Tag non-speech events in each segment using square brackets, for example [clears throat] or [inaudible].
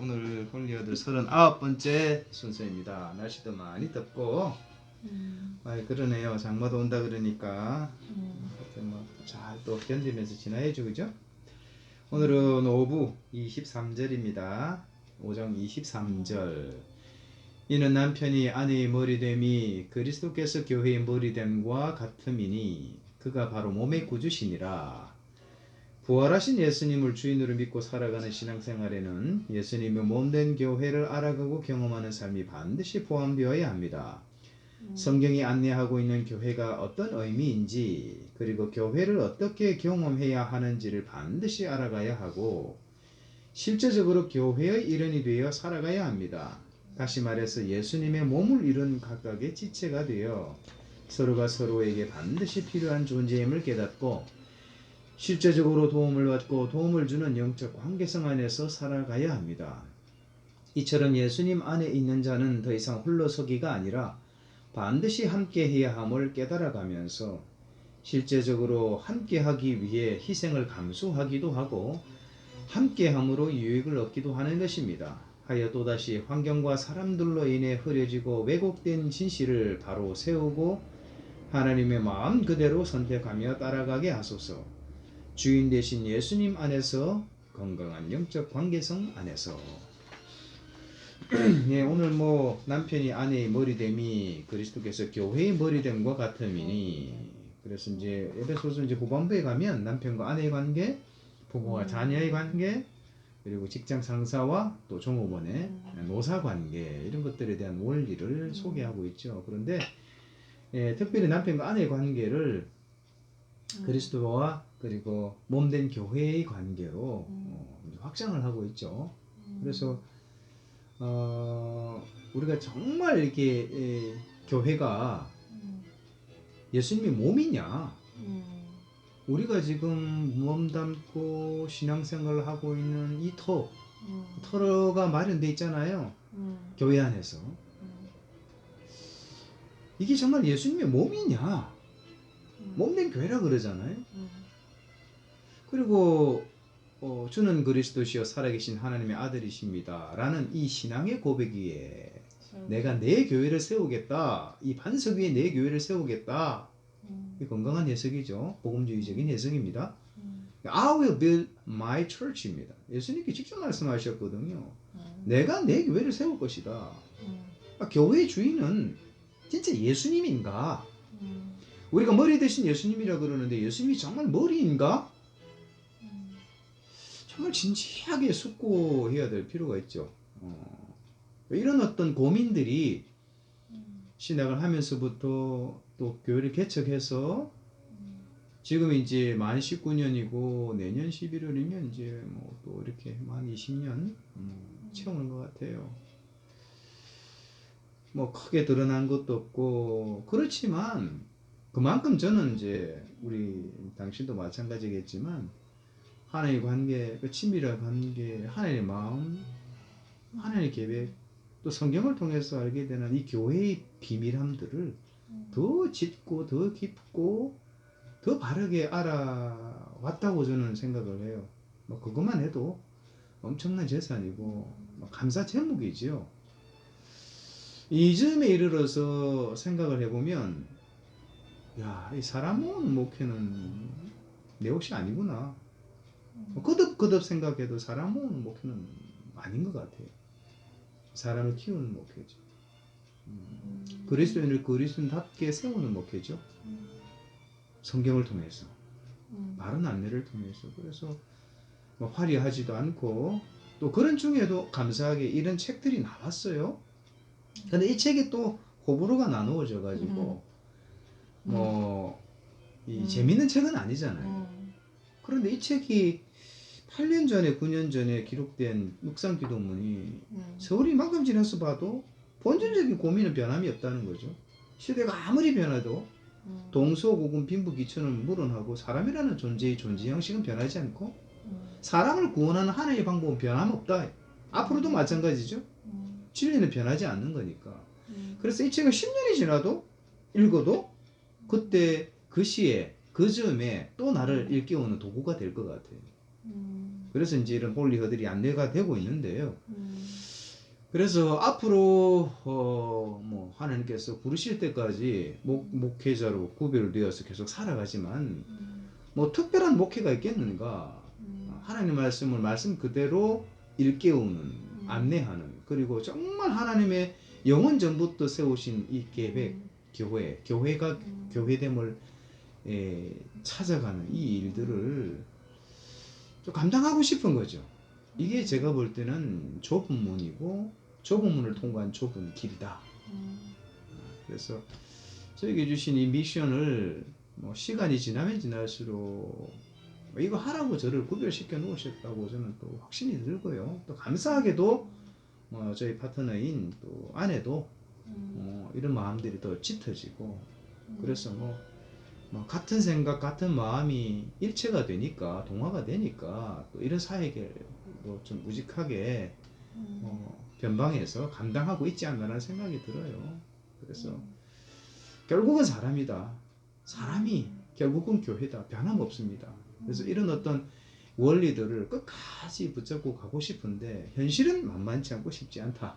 오늘 홀리어들 39번째 순서입니다. 날씨도 많이 덥고 음, 아 그러네요. 장마도 온다 그러니까 음, 뭐잘 또 견디면서 지나야죠, 그죠? 오늘은 오부 23절입니다. 오정 23절. 이는 남편이 아내의 머리됨이 그리스도께서 교회의 머리됨과 같음이니 그가 바로 몸의 구주시니라. 부활하신 예수님을 주인으로 믿고 살아가는 신앙생활에는 예수님의 몸된 교회를 알아가고 경험하는 삶이 반드시 포함되어야 합니다. 성경이 안내하고 있는 교회가 어떤 의미인지 그리고 교회를 어떻게 경험해야 하는지를 반드시 알아가야 하고 실제적으로 교회의 일원이 되어 살아가야 합니다. 다시 말해서 예수님의 몸을 이룬 각각의 지체가 되어 서로가 서로에게 반드시 필요한 존재임을 깨닫고 실제적으로 도움을 받고 도움을 주는 영적 관계성 안에서 살아가야 합니다. 이처럼 예수님 안에 있는 자는 더 이상 홀로서기가 아니라 반드시 함께 해야 함을 깨달아가면서 실제적으로 함께 하기 위해 희생을 감수하기도 하고 함께 함으로 유익을 얻기도 하는 것입니다. 하여 또다시 환경과 사람들로 인해 흐려지고 왜곡된 진실을 바로 세우고 하나님의 마음 그대로 선택하며 따라가게 하소서. 주인 되신 예수님 안에서 건강한 영적 관계성 안에서 [clears throat] 예, 오늘 뭐 남편이 아내의 머리됨이 그리스도께서 교회의 머리됨과 같음이니 그래서 이제 에베소서 이제 후반부에 가면 남편과 아내의 관계, 부모와 음. 자녀의 관계, 그리고 직장 상사와 또 종업원의 노사 관계 이런 것들에 대한 원리를 소개하고 있죠. 그런데 예, 특별히 남편과 아내의 관계를 그리스도와 그리고 몸된 교회의 관계로 음. 어, 확장을 하고 있죠. 음, 그래서 어, 우리가 정말 이렇게 에, 교회가 음, 예수님의 몸이냐? 음, 우리가 지금 몸 담고 신앙생활을 하고 있는 이 터, 음, 터가 마련돼 있잖아요. 음, 교회 안에서 음, 이게 정말 예수님의 몸이냐? 음, 몸된 교회라 그러잖아요. 음, 그리고 어, 주는 그리스도시요 살아계신 하나님의 아들이십니다. 라는 이 신앙의 고백 위에 음, 내가 내 교회를 세우겠다. 이 반석 위에 내 교회를 세우겠다. 음, 이 건강한 해석이죠. 복음주의적인 해석입니다. 음, I will build my church입니다. 예수님께 직접 말씀하셨거든요. 음, 내가 내 교회를 세울 것이다. 음, 아, 교회의 주인은 진짜 예수님인가? 음, 우리가 머리 대신 예수님이라 그러는데 예수님이 정말 머리인가? 음, 정말 진지하게 숙고해야 될 필요가 있죠. 어, 이런 어떤 고민들이 음, 신학을 하면서부터 또 교회를 개척해서 음, 지금 이제 만 19년이고 내년 11월이면 이제 뭐 또 이렇게 만 20년 음, 채우는 것 같아요. 뭐 크게 드러난 것도 없고 그렇지만 그만큼 저는 이제 우리 당신도 마찬가지겠지만 하나님의 관계, 그 친밀한 관계, 하나님의 마음, 하나님의 계획, 또 성경을 통해서 알게 되는 이 교회의 비밀함들을 음, 더 짙고 더 깊고 더 바르게 알아왔다고 저는 생각을 해요. 뭐 그것만 해도 엄청난 재산이고 뭐 감사 제목이지요. 이 점에 이르러서 생각을 해보면 야, 이 사람 모으는 목회는 내 옷이 아니구나. 뭐 거듭거듭 생각해도 사람 모으는 목회는 아닌 것 같아요. 사람을 키우는 목회죠. 음, 음, 그리스도인을 그리스도인답게 세우는 목회죠. 음, 성경을 통해서 음, 바른 안내를 통해서 그래서 뭐 화려하지도 않고 또 그런 중에도 감사하게 이런 책들이 나왔어요. 근데 이 책이 또 호불호가 나누어져 가지고 뭐이 음. 재밌는 책은 아니잖아요. 음, 그런데 이 책이 8년 전에 9년 전에 기록된 묵상 기도문이 음, 세월이 만큼 지나서 봐도 본질적인 고민은 변함이 없다는 거죠. 시대가 아무리 변해도 음, 동서고금 빈부귀천은 물론하고 사람이라는 존재의 존재 형식은 변하지 않고 음, 사람을 구원하는 하나의 방법은 변함없다. 앞으로도 마찬가지죠. 음, 진리는 변하지 않는 거니까. 음, 그래서 이 책은 10년이 지나도 읽어도 그때 그 시에 그 점에 또 나를 일깨우는 도구가 될 것 같아요. 음. 그래서 이제 이런 홀리 허들이 안내가 되고 있는데요. 음. 그래서 앞으로 어, 뭐 하나님께서 부르실 때까지 목, 목회자로 구별되어서 계속 살아가지만 음. 뭐 특별한 목회가 있겠는가? 음. 하나님 말씀을 말씀 그대로 일깨우는 안내하는 그리고 정말 하나님의 영원 전부터 세우신 이 계획 교회 교회가 음. 교회됨을 에, 찾아가는 이 일들을 좀 감당하고 싶은 거죠. 이게 제가 볼 때는 좁은 문이고 좁은 문을 통과한 좁은 길이다. 음. 그래서 저에게 주신 이 미션을 뭐 시간이 지나면 지날수록 이거 하라고 저를 구별시켜 놓으셨다고 저는 또 확신이 들고요. 또 감사하게도 뭐 저희 파트너인 또 아내도 음. 어, 이런 마음들이 더 짙어지고 음. 그래서 뭐, 뭐 같은 생각 같은 마음이 일체가 되니까 동화가 되니까 또 이런 사회계도 좀 우직하게 음. 어, 변방에서 감당하고 있지 않나라는 생각이 들어요. 그래서 음. 결국은 사람이다. 사람이 결국은 교회다. 변함없습니다. 그래서 음. 이런 어떤 원리들을 끝까지 붙잡고 가고 싶은데 현실은 만만치 않고 쉽지 않다.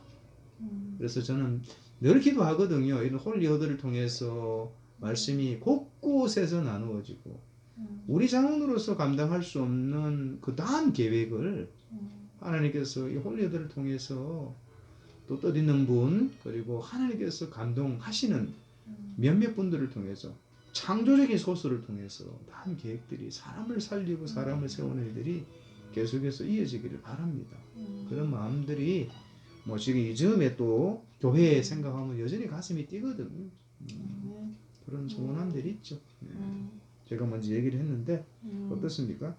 음. 그래서 저는 늘 기도하거든요. 이런 홀리어들을 통해서 말씀이 곳곳에서 나누어지고 음. 우리 자원으로서 감당할 수 없는 그 다음 계획을 음. 하나님께서 이 홀리어들을 통해서 또 뜻있는 분 그리고 하나님께서 감동하시는 음. 몇몇 분들을 통해서 창조적인 소스를 통해서 다음 계획들이 사람을 살리고 사람을 세우는 일들이 계속해서 이어지기를 바랍니다. 음. 그런 마음들이 뭐 지금 이 즈음에 또 교회에 생각하면 여전히 가슴이 뛰거든요. 음, 음. 그런 소원함들이 있죠. 네. 음. 제가 먼저 얘기를 했는데 음. 어떻습니까?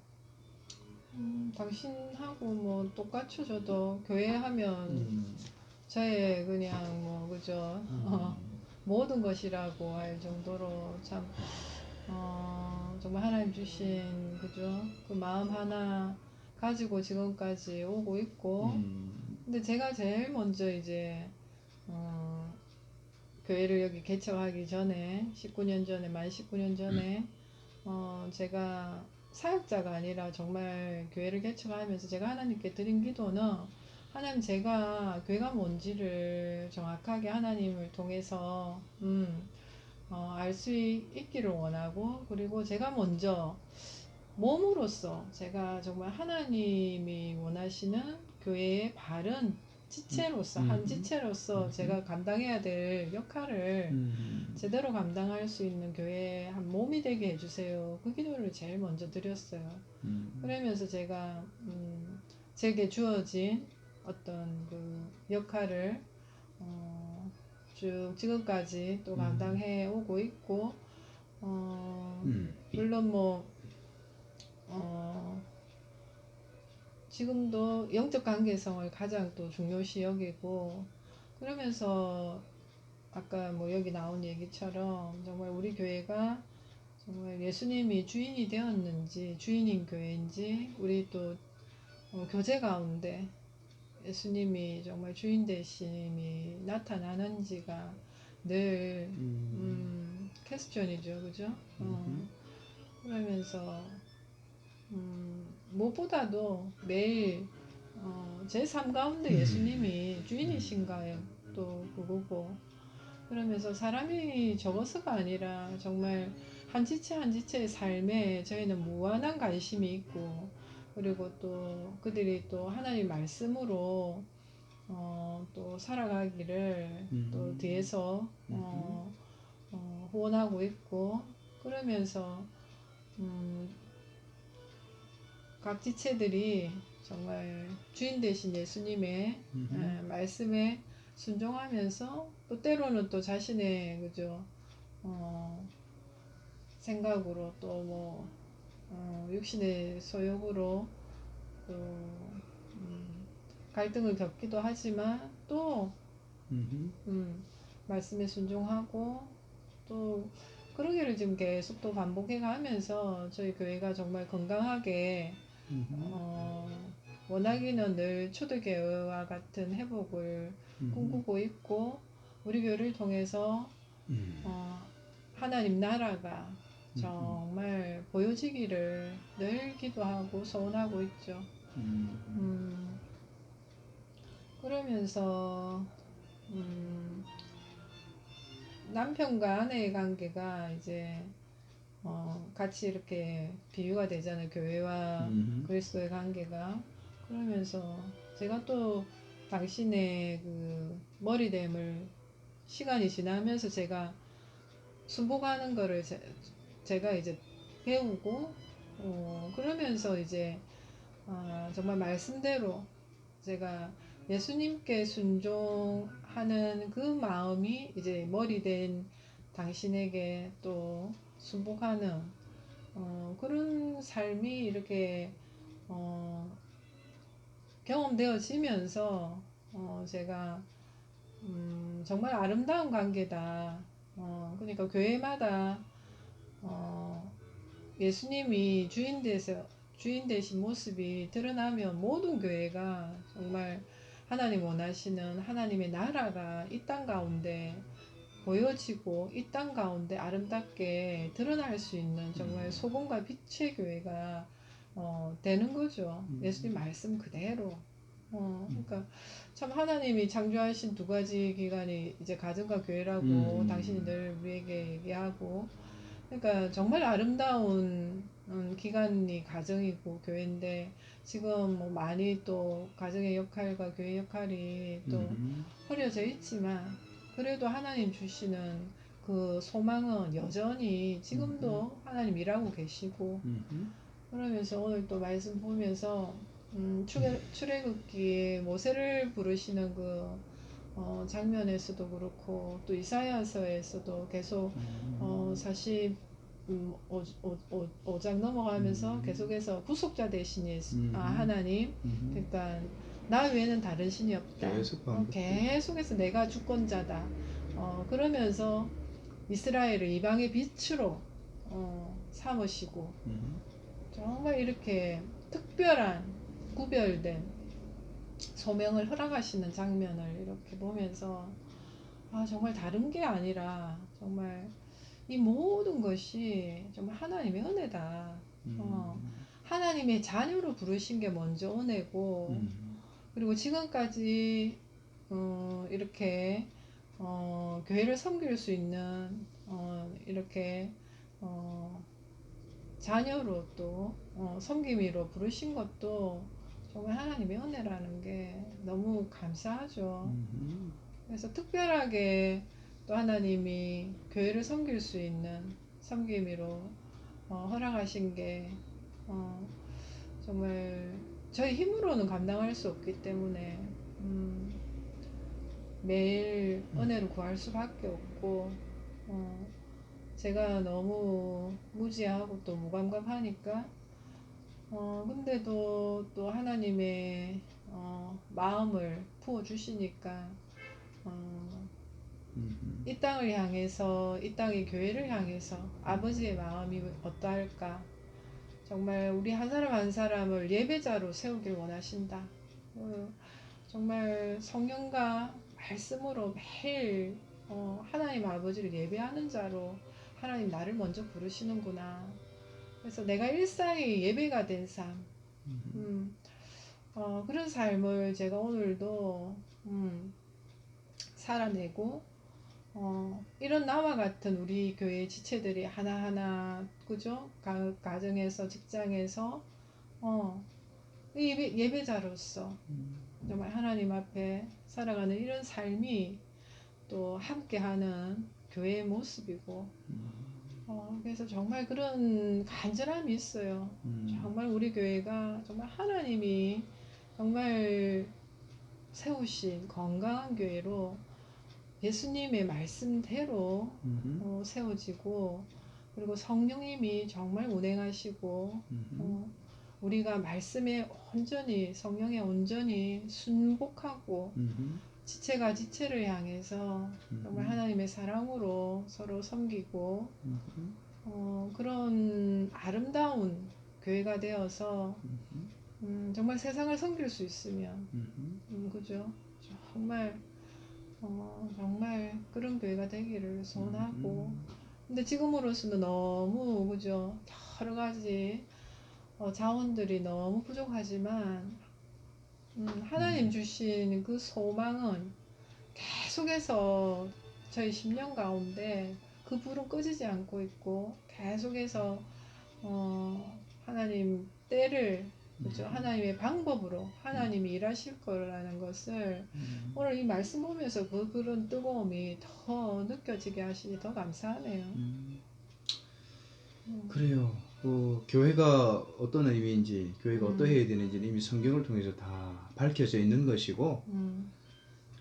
음, 당신하고 뭐 똑같죠 저도 교회 하면 음, 저의 그냥 뭐 그죠 음, 어, 모든 것이라고 할 정도로 참 어, 정말 하나님 주신 그죠 그 마음 하나 가지고 지금까지 오고 있고 음, 근데 제가 제일 먼저 이제 어, 교회를 여기 개척하기 전에 19년 전에 만 19년 전에 어, 제가 사역자가 아니라 정말 교회를 개척하면서 제가 하나님께 드린 기도는 하나님 제가 교회가 뭔지를 정확하게 하나님을 통해서 음, 어, 알 수 있기를 원하고 그리고 제가 먼저 몸으로서 제가 정말 하나님이 원하시는 교회의 바른 지체로서 한 음. 지체로서 음. 제가 감당해야 될 역할을 음, 제대로 감당할 수 있는 교회의 한 몸이 되게 해주세요. 그 기도를 제일 먼저 드렸어요. 음, 그러면서 제가 음, 제게 주어진 어떤 그 역할을 어, 쭉 지금까지 또 음. 감당해 오고 있고 어, 음, 물론 뭐 어, 지금도 영적 관계성을 가장 또 중요시 여기고 그러면서 아까 뭐 여기 나온 얘기처럼 정말 우리 교회가 정말 예수님이 주인이 되었는지 주인인 교회인지 우리 또 어, 교제 가운데 예수님이 정말 주인 되심이 나타나는지가 늘 음, 음, 퀘스천이죠, 그죠? 어. 그러면서 음, 무엇보다도 매일 어, 제삶 가운데 음. 예수님이 주인이신가요? 또 그거고 그러면서 사람이 적어서가 아니라 정말 한 지체 한 지체의 삶에 저희는 무한한 관심이 있고 그리고 또 그들이 또 하나님 말씀으로 어, 또 살아가기를 음. 또 뒤에서 어, 어, 후원하고 있고 그러면서 음, 각 지체들이 정말 주인 되신 예수님의 음흠. 예, 말씀에 순종하면서 또 때로는 또 자신의 그죠 어, 생각으로 또뭐 어, 육신의 소욕으로 또 음, 갈등을 겪기도 하지만 또. 음, 말씀에 순종하고 또 그러기를 지금 계속 또 반복해 가면서 저희 교회가 정말 건강하게. 어, 원하기는 늘 초대교회와 같은 회복을 음흠. 꿈꾸고 있고 우리 교회를 통해서 음. 어, 하나님 나라가 정말 보여지기를 늘 기도하고 소원하고 있죠. 음. 음, 그러면서 음, 남편과 아내의 관계가 이제 어, 같이 이렇게 비유가 되잖아요. 교회와 음. 그리스도의 관계가 그러면서 제가 또 당신의 그 머리됨을 시간이 지나면서 제가 순복하는 거를 제, 제가 이제 배우고 어, 그러면서 이제 아, 정말 말씀대로 제가 예수님께 순종하는 그 마음이 이제 머리된 당신에게 또 순복하는 어, 그런 삶이 이렇게 어, 경험되어지면서 어, 제가 음, 정말 아름다운 관계다. 어, 그러니까 교회마다 어, 예수님이 주인 되서 주인 되신 모습이 드러나면 모든 교회가 정말 하나님 원하시는 하나님의 나라가 이 땅 가운데 보여지고 이 땅 가운데 아름답게 드러날 수 있는 정말 음. 소금과 빛의 교회가 어, 되는 거죠. 음. 예수님 말씀 그대로. 어, 그러니까 참 하나님이 창조하신 두 가지 기관이 이제 가정과 교회라고 음. 당신이 늘 우리에게 얘기하고 그러니까 정말 아름다운 음, 기관이 가정이고 교회인데 지금 뭐 많이 또 가정의 역할과 교회 역할이 또 음. 흐려져 있지만 그래도 하나님 주시는 그 소망은 여전히 지금도 하나님 일하고 계시고 음. 그러면서 오늘 또 말씀 보면서 음, 출애, 출애 굽기에 모세를 부르시는 그 어, 장면에서도 그렇고 또 이사야서에서도 계속 어, 40 음, 5, 장 넘어가면서 음. 계속해서 구속자 대신 예수, 음. 아, 하나님 음. 그러니까 나 외에는 다른 신이 없다. 계속 어, 반복돼. 계속해서 내가 주권자다. 어, 그러면서 이스라엘을 이방의 빛으로 어, 삼으시고 음. 정말 이렇게 특별한 구별된 소명을 허락하시는 장면을 이렇게 보면서 아 정말 다른 게 아니라 정말 이 모든 것이 정말 하나님의 은혜다. 음. 어. 하나님의 자녀로 부르신 게 먼저 은혜고 음. 그리고 지금까지 어, 이렇게 어, 교회를 섬길 수 있는 어, 이렇게 어, 자녀로 또 어, 섬김이로 부르신 것도 정말 하나님의 은혜라는 게 너무 감사하죠. 음. 그래서 특별하게 또 하나님이 교회를 섬길 수 있는 섬김이로 어, 허락하신 게 어, 정말 저희 힘으로는 감당할 수 없기 때문에 음, 매일 은혜를 구할 수밖에 없고 어, 제가 너무 무지하고 또 무감각하니까 어, 근데도 또 하나님의 어, 마음을 부어 주시니까 어, 음. 이 땅을 향해서 이 땅의 교회를 향해서 아버지의 마음이 어떠할까? 정말 우리 한 사람 한 사람을 예배자로 세우길 원하신다. 어, 정말 성령과 말씀으로 매일 어, 하나님 아버지를 예배하는 자로 하나님 나를 먼저 부르시는구나. 그래서 내가 일상이 예배가 된 삶, 음. 음, 어, 그런 삶을 제가 오늘도 음, 살아내고 어, 이런 나와 같은 우리 교회 지체들이 하나하나 그죠? 가, 가정에서 직장에서 어, 이 예배, 예배자로서 음. 정말 하나님 앞에 살아가는 이런 삶이 또 함께하는 교회의 모습이고 음. 어, 그래서 정말 그런 간절함이 있어요. 음. 정말 우리 교회가 정말 하나님이 정말 세우신 건강한 교회로 예수님의 말씀대로 음. 어, 세워지고 그리고 성령님이 정말 운행하시고 음. 어, 우리가 말씀에 온전히 성령에 온전히 순복하고 음. 지체가 지체를 향해서 정말 하나님의 사랑으로 서로 섬기고 음. 어, 그런 아름다운 교회가 되어서 음. 음, 정말 세상을 섬길 수 있으면 음. 음, 그죠? 정말 어, 정말 그런 교회가 되기를 소원하고. 근데 지금으로서는 너무 그죠? 여러 가지 어, 자원들이 너무 부족하지만 음, 하나님 음. 주신 그 소망은 계속해서 저희 10년 가운데 그 불은 꺼지지 않고 있고 계속해서 어, 하나님 때를 그죠 음. 하나님의 방법으로 하나님이 일하실 거라는 것을 음. 오늘 이 말씀 보면서 그 그런 뜨거움이 더 느껴지게 하시니 더 감사하네요. 음. 음. 그래요. 어, 교회가 어떤 의미인지, 교회가 음. 어떠해야 되는지는 이미 성경을 통해서 다 밝혀져 있는 것이고, 음,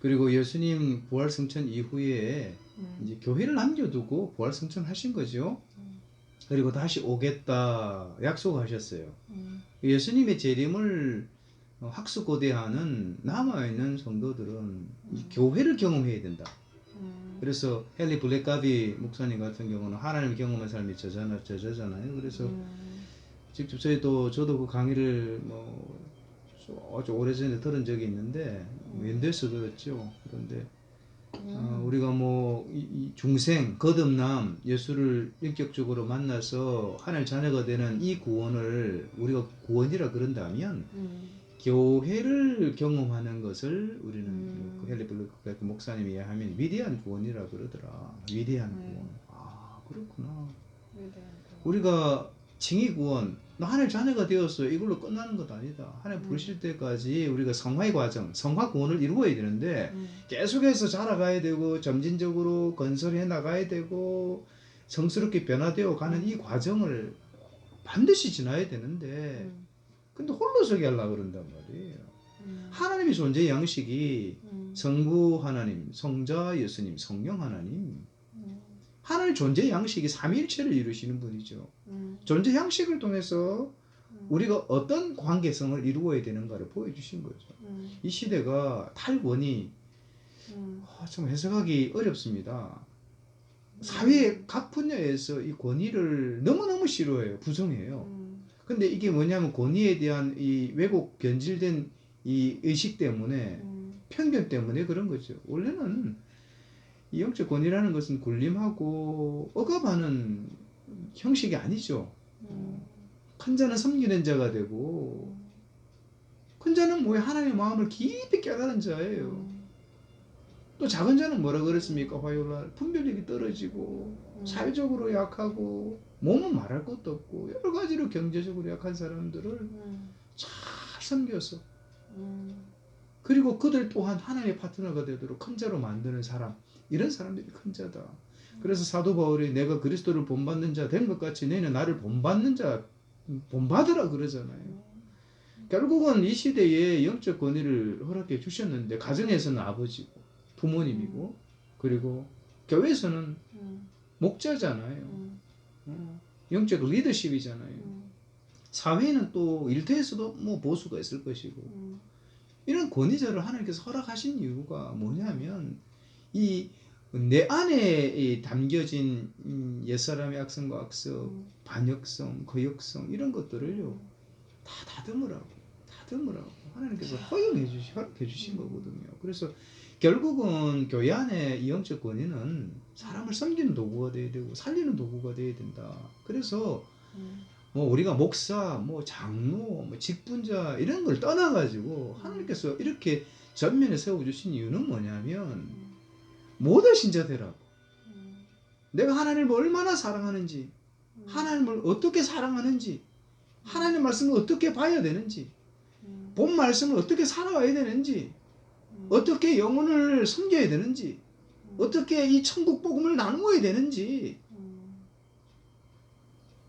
그리고 예수님 부활 승천 이후에 음, 이제 교회를 남겨두고 부활 승천하신 거죠. 음, 그리고 다시 오겠다 약속하셨어요. 음, 예수님의 재림을 어, 학수고대하는 남아있는 성도들은 이 교회를 경험해야 된다. 음, 그래서 헨리 블랙가비 목사님 같은 경우는 하나님 경험한 삶이 저자나, 저자잖아요. 그래서 음, 직접 저희도 저도 그 강의를 뭐 아주 오래전에 들은 적이 있는데 뭐 연대에서 들었죠. 그런데 어, 우리가 뭐 이, 이 중생 거듭남 예수를 인격적으로 만나서 하나님 자녀가 되는 이 구원을 우리가 구원이라 그런다면 음, 교회를 경험하는 것을 우리는 음. 그 헨리 블랙 목사님이 이야기하면 위대한 구원이라 그러더라. 위대한 음. 구원. 아 그렇구나. 위대한 거. 우리가 칭의 구원, 나 하나님 자녀가 되었어요. 이걸로 끝나는 것 아니다. 하나님 음. 부르실 때까지 우리가 성화의 과정, 성화 구원을 이루어야 되는데 음, 계속해서 자라가야 되고 점진적으로 건설해 나가야 되고 성스럽게 변화되어 가는 이 과정을 반드시 지나야 되는데 음, 근데 홀로서기 하려고 그런단 말이에요. 음, 하나님의 존재 양식이 음, 성부 하나님, 성자 예수님, 성령 하나님 음, 하나님의 존재 양식이 삼위일체를 이루시는 분이죠. 음, 존재 양식을 통해서 음, 우리가 어떤 관계성을 이루어야 되는가를 보여주신 거죠. 음, 이 시대가 탈권이 음, 아, 좀 해석하기 어렵습니다. 사회의 각 분야에서 이 권위를 너무너무 싫어해요. 부정해요. 음, 근데 이게 뭐냐면 권위에 대한 이 왜곡 변질된 이 의식 때문에 음, 편견 때문에 그런 거죠. 원래는 이 영적 권위라는 것은 군림하고 억압하는 형식이 아니죠. 음, 큰 자는 섬기는 자가 되고 큰 자는 뭐야 하나님의 마음을 깊이 깨달은 자예요. 음, 또 작은 자는 뭐라 그랬습니까? 화요일 날 분별력이 떨어지고 음, 사회적으로 약하고 몸은 말할 것도 없고 여러 가지로 경제적으로 약한 사람들을 음, 잘 섬겨서 음, 그리고 그들 또한 하나님의 파트너가 되도록 큰 자로 만드는 사람 이런 사람들이 큰 자다. 그래서 사도 바울이 내가 그리스도를 본받는 자 된 것 같이 너희는 나를 본받는 자 본받으라 그러잖아요. 결국은 이 시대에 영적 권위를 허락해 주셨는데 가정에서는 아버지고 부모님이고 그리고 교회에서는 음, 목자잖아요. 음, 어, 영적 리더십이잖아요. 음, 사회는 또 일터에서도 뭐 보수가 있을 것이고 음, 이런 권위자를 하나님께서 허락하신 이유가 뭐냐면 이 내 안에 이 담겨진 음, 옛사람의 악성과 악성, 음, 반역성, 거역성 이런 것들을요 다 다듬으라고 다듬으라고 하나님께서 허용해 주시 허락해 주신 거거든요. 그래서 결국은 교회 안에 이 영적 권위는 사람을 섬기는 도구가 돼야 되고 살리는 도구가 돼야 된다. 그래서 음, 뭐 우리가 목사, 뭐 장로, 뭐 직분자 이런 걸 떠나가지고 하나님께서 이렇게 전면에 세워 주신 이유는 뭐냐면 음, 모든 신자 되라고. 음, 내가 하나님을 얼마나 사랑하는지, 음, 하나님을 어떻게 사랑하는지, 하나님 말씀을 어떻게 봐야 되는지, 음, 본 말씀을 어떻게 살아와야 되는지, 음, 어떻게 영혼을 섬겨야 되는지, 음, 어떻게 이 천국 복음을 나누어야 되는지. 음,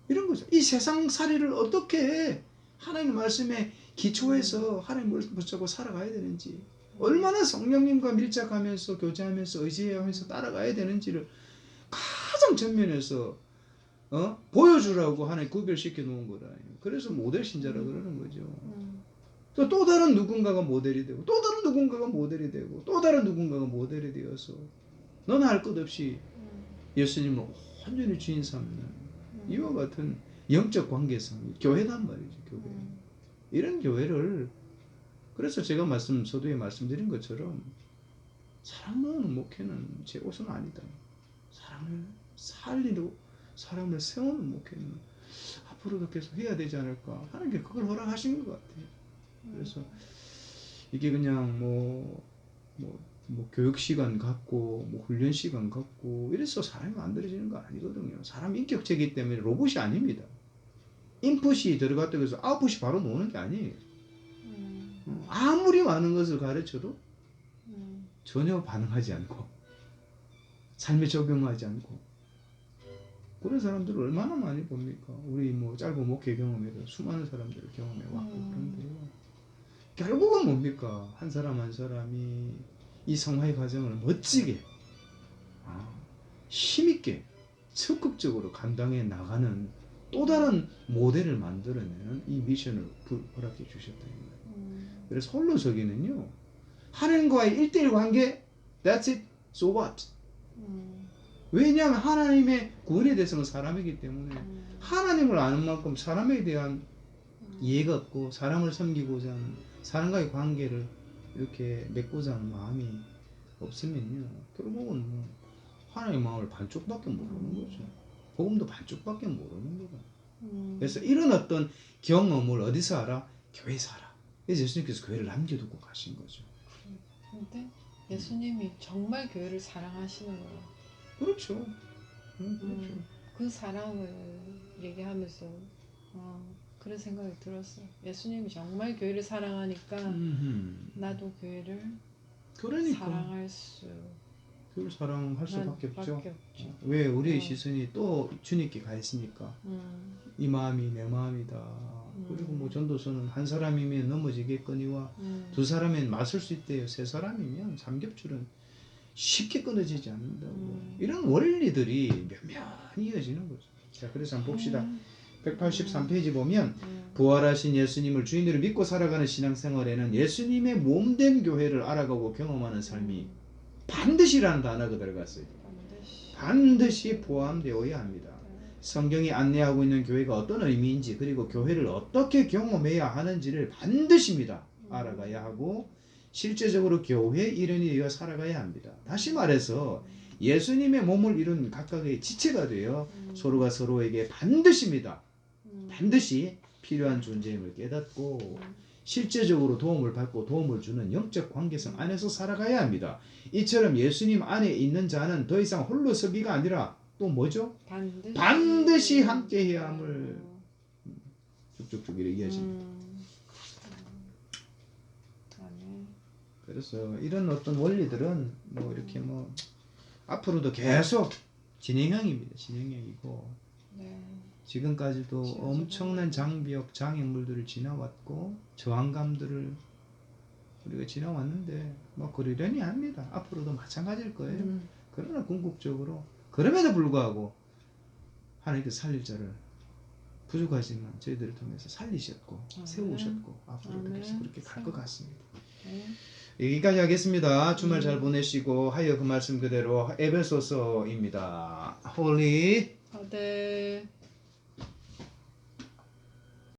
이런 거죠. 이 세상 살이를 어떻게 하나님 말씀에 기초해서 하나님 을 붙잡고 살아가야 되는지, 얼마나 성령님과 밀착하면서 교제하면서 의지하면서 따라가야 되는지를 가장 전면에서 어? 보여주라고 하나님 구별시켜 놓은 거라요. 그래서 모델 신자라 그러는 거죠. 음, 또, 또 다른 누군가가 모델이 되고 또 다른 누군가가 모델이 되고 또 다른 누군가가 모델이 되어서 너는 할 것 없이 음, 예수님을 완전히 주인 삼는 음, 이와 같은 영적 관계성 교회단 말이죠 교회 음, 이런 교회를 그래서 제가 말씀 서두에 말씀드린 것처럼 사랑 모으는 목회는 제 옷은 아니다 사랑을 살리로 사람을 세우는 목회는 앞으로도 계속 해야 되지 않을까 하나님께 그걸 허락하신 것 같아요. 그래서 이게 그냥 뭐, 뭐, 뭐 교육 시간 갖고 뭐 훈련 시간 갖고 이래서 사람이 만들어지는 거 아니거든요. 사람 인격체이기 때문에 로봇이 아닙니다. 인풋이 들어갔다고 해서 아웃풋이 바로 나오는 게 아니에요. 아무리 많은 것을 가르쳐도 음, 전혀 반응하지 않고 삶에 적용하지 않고 그런 사람들을 얼마나 많이 봅니까? 우리 뭐 짧은 목회 경험에도 수많은 사람들을 경험해 왔고 음. 그런데요. 결국은 뭡니까? 한 사람 한 사람이 이 성화의 과정을 멋지게 아, 힘있게 적극적으로 감당해 나가는 또 다른 모델을 만들어내는 이 미션을 부- 허락해. 음, 그래서 홀로 서기는요 하나님과의 일대일 관계 that's it so what? 음, 왜냐하면 하나님의 구원의 대상은 사람이기 때문에 음, 하나님을 아는 만큼 사람에 대한 음. 이해가 없고 사람을 섬기고자 하는 사람과의 관계를 이렇게 맺고자 하는 마음이 없으면요 결국은 뭐 하나님의 마음을 반쪽밖에 모르는 거죠. 복음도 반쪽밖에 모르는 음. 그래서 이런 어떤 경험을 어디서 알아? 교회에서 알아 그래서 예수님께서 교회를 남겨두고 가신 거죠 근데 예수님이 정말 교회를 사랑하시는 거예요. 그렇죠 음, 그렇죠 음, 그 사랑을 얘기하면서 어, 그런 생각이 들었어요. 예수님이 정말 교회를 사랑하니까 음흠. 나도 교회를 그러니까 사랑할 수 교회를 사랑할 수밖에 없죠 없죠. 왜 우리의 어. 시선이 또 주님께 가 있으니까 음, 이 마음이 내 마음이다. 음. 그리고 뭐 전도서는 한 사람이면 넘어지겠거니와 음, 두 사람이면 맞설 수 있대요. 세 사람이면 삼겹줄은 쉽게 끊어지지 않는다고. 음. 이런 원리들이 면면히 이어지는 거죠. 자, 그래서 한번 봅시다. 음, 183페이지 보면 음, 부활하신 예수님을 주인으로 믿고 살아가는 신앙생활에는 예수님의 몸된 교회를 알아가고 경험하는 삶이 반드시라는 단어가 들어갔어요. 반드시. 반드시 포함되어야 합니다. 음, 성경이 안내하고 있는 교회가 어떤 의미인지 그리고 교회를 어떻게 경험해야 하는지를 반드시입니다. 알아가야 하고 실제적으로 교회 일원이 되어 살아가야 합니다. 다시 말해서 예수님의 몸을 이룬 각각의 지체가 되어 음, 서로가 서로에게 반드시입니다. 음, 반드시 필요한 존재임을 깨닫고 음, 실제적으로 도움을 받고 도움을 주는 영적 관계성 안에서 살아가야 합니다. 이처럼 예수님 안에 있는 자는 더 이상 홀로 서기가 아니라 또 뭐죠? 반드시 반드시 함께 해야 함을 음, 쭉쭉쭉 이렇게 이어집니다. 음, 음. 그래서 이런 어떤 원리들은 뭐 이렇게 뭐 앞으로도 계속 진행형입니다. 진행형이고 네. 지금까지도. 엄청난 장벽, 장애물들을 지나왔고 저항감들을 우리가 지나왔는데 뭐 그러려니 합니다. 앞으로도 마찬가지일 거예요. 음, 그러나 궁극적으로 그럼에도 불구하고 하나님께서 살릴 자를 부족하지만 저희들을 통해서 살리셨고 아멘. 세우셨고 앞으로도. 계속 그렇게 갈 것 같습니다. 네. 여기까지 하겠습니다. 주말 음. 잘 보내시고 하여 그 말씀 그대로 에베소서입니다. 홀리 아들